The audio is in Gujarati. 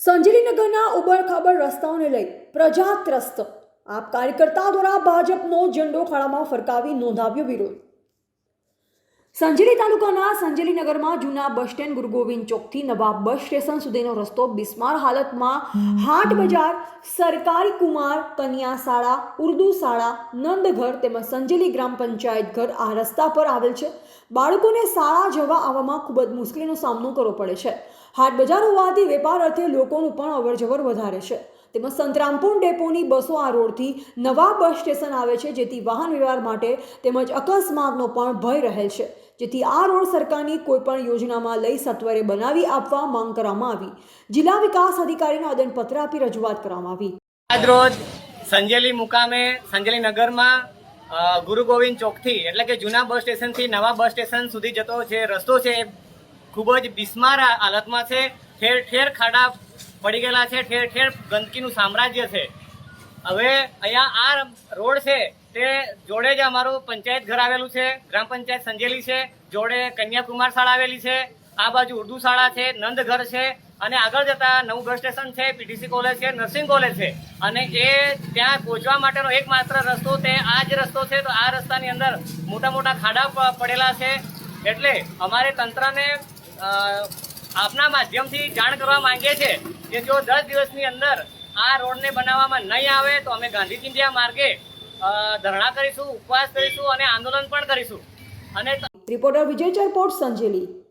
સંજેલીનગરના ઉબડખાબડ રસ્તાઓને લઈ પ્રજા ત્રસ્ત આપ કાર્યકર્તા દ્વારા ભાજપનો ઝંડો ખાડામાં ફરકાવી નોંધાવ્યો વિરોધ. સંજેલી તાલુકાના સંજેલીનગરમાં જૂના બસ સ્ટેન્ડ ગુરુ ગોવિંદ ચોકથી નવા બસ સ્ટેશન સુધીનો રસ્તો બિસ્માર હાલતમાં હાટ બજાર, સરકારી કુમાર, કન્યા શાળા, ઉર્દુ શાળા, નંદઘર તેમજ સંજેલી ગ્રામ પંચાયત ઘર આ રસ્તા પર આવેલ છે. બાળકોને શાળા જવા આવવામાં ખૂબ જ મુશ્કેલીનો સામનો કરવો પડે છે. હાટ બજાર હોવાથી વેપાર અર્થે લોકોનું પણ અવરજવર વધારે છે. તેમજ સંતરામપુર ડેપોની બસો આ રોડથી નવા બસ સ્ટેશન આવે છે, જેથી વાહન વ્યવહાર માટે તેમજ અકસ્માતનો પણ ભય રહેલ છે. જેથી આ રોડ સરકારની કોઈપણ યોજનામાં લઈ સત્વરે બનાવી આપવા માંગ કરવામાં આવી. જિલ્લા વિકાસ અધિકારીને આદનપત્ર આપી રજૂઆત કરવામાં આવી. આજરોજ સંજેલી મુકામે, સંજેલી નગરમાં ગુરુ ગોવિંદ ચોકથી, એટલે કે જૂના બસ સ્ટેશનથી નવા બસ સ્ટેશન સુધી જતો જે રસ્તો છે ખૂબ જ બિસ્માર હાલતમાં છે. ઠેર ઠેર ખાડા પડી ગયેલા છે. ઠેર ઠેર ગંદકીનું સામ્રાજ્ય છે. હવે અહીંયા આ રોડ છે તે જોડે જ અમારું પંચાયત ઘર આવેલું છે. ગ્રામ પંચાયત સંજેલી છે. જોડે કન્યાકુમાર શાળા આવેલી છે. આ બાજુ ઉર્દુ શાળા છે, નંદઘર છે અને આગળ જતા નવું બસ સ્ટેશન છે, પીટીસી કોલેજ છે, નર્સિંગ કોલેજ છે. અને એ ત્યાં પહોંચવા માટેનો એકમાત્ર રસ્તો તે આ જ રસ્તો છે. તો આ રસ્તાની અંદર મોટા મોટા ખાડા પડેલા છે. એટલે અમારે તંત્રને આપના માધ્યમથી જાણ કરવા માંગીએ છીએ કે જો દસ દિવસની અંદર આ રોડને બનાવવામાં નહીં આવે, તો અમે ગાંધી ચિંધ્યા માર્ગે ધરણા કરીશું, ઉપવાસ કરીશું અને આંદોલન પણ કરીશું. અને રિપોર્ટર વિજય ચરપોટ, સંજેલી.